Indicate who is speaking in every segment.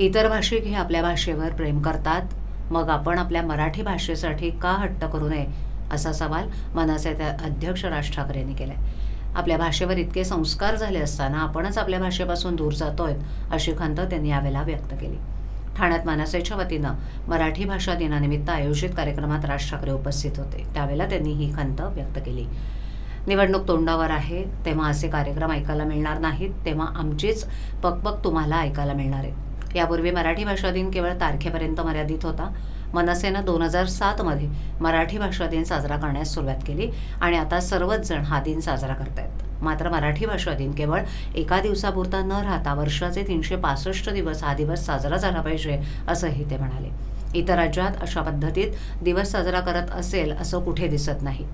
Speaker 1: इतर भाषिक हे आपल्या भाषेवर प्रेम करतात. मग आपण आपल्या मराठी भाषेसाठी का हट्ट करू नये? असा सवाल मनसेचे अध्यक्ष राज ठाकरे यांनी केला आपल्या भाषेवर इतके संस्कार झाले असताना आपणच आपल्या भाषेपासून दूर जातोय अशी खंत त्यांनी यावेळेला व्यक्त केली. ठाण्यात मनसेच्या वतीनं मराठी भाषा दिनानिमित्त आयोजित कार्यक्रमात राज ठाकरे उपस्थित होते. त्यावेळेला त्यांनी ही खंत व्यक्त केली. निवडणूक तोंडावर आहे तेव्हा असे कार्यक्रम ऐकायला मिळणार नाहीत तेव्हा आमचीच पकपक तुम्हाला ऐकायला मिळणार आहे. यापूर्वी मराठी भाषा दिन केवळ तारखेपर्यंत मर्यादित होता. मनसेनं दोन हजार सातमध्ये मराठी भाषा दिन साजरा करण्यास सुरुवात केली आणि आता सर्वच जण हा दिन साजरा करतायत. मात्र मराठी भाषा दिन केवळ एका दिवसापुरता न राहता वर्षाचे तीनशे पासष्ट दिवस हा दिवस साजरा झाला पाहिजे असंही ते म्हणाले. इतर राज्यात अशा पद्धतीत दिवस साजरा करत असेल असं कुठे दिसत नाही.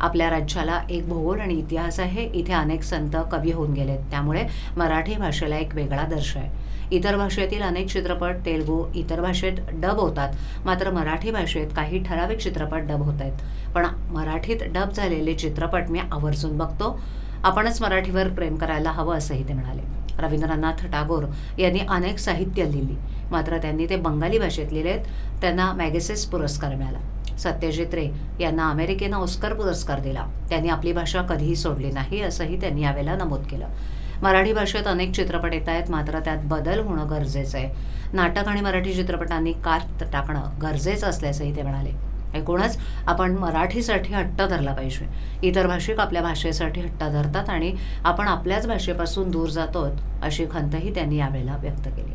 Speaker 1: आपल्या राज्याला एक भूगोल आणि इतिहास आहे. इथे अनेक संत कवी होऊन गेलेत. त्यामुळे मराठी भाषेला एक वेगळा दर्श आहे. इतर भाषेतील अनेक चित्रपट तेलगू इतर भाषेत डब होतात. मात्र मराठी भाषेत काही ठराविक चित्रपट डब होत आहेत. पण मराठीत डब झालेले चित्रपट मी आवर्जून बघतो. आपणच मराठीवर प्रेम करायला हवं असंही ते म्हणाले. रवींद्रनाथ टागोर यांनी अनेक साहित्य लिहिली. मात्र त्यांनी ते बंगाली भाषेत लिहिलेत. त्यांना मॅगेसेस पुरस्कार मिळाला. सत्यजित रे यांना अमेरिकेनं ऑस्कर पुरस्कार दिला. त्यांनी आपली भाषा कधीही सोडली नाही असंही त्यांनी यावेळेला नमूद केलं. मराठी भाषेत अनेक चित्रपट येत आहेत मात्र त्यात बदल होणं गरजेचं आहे. नाटक आणि मराठी चित्रपटांनी कात टाकणं गरजेचं असल्याचंही ते म्हणाले. एकूणच आपण मराठीसाठी हट्ट धरला पाहिजे. इतर भाषिक आपल्या भाषेसाठी हट्ट धरतात आणि आपण आपल्याच भाषेपासून दूर जातो अशी खंतही त्यांनी यावेळेला व्यक्त केली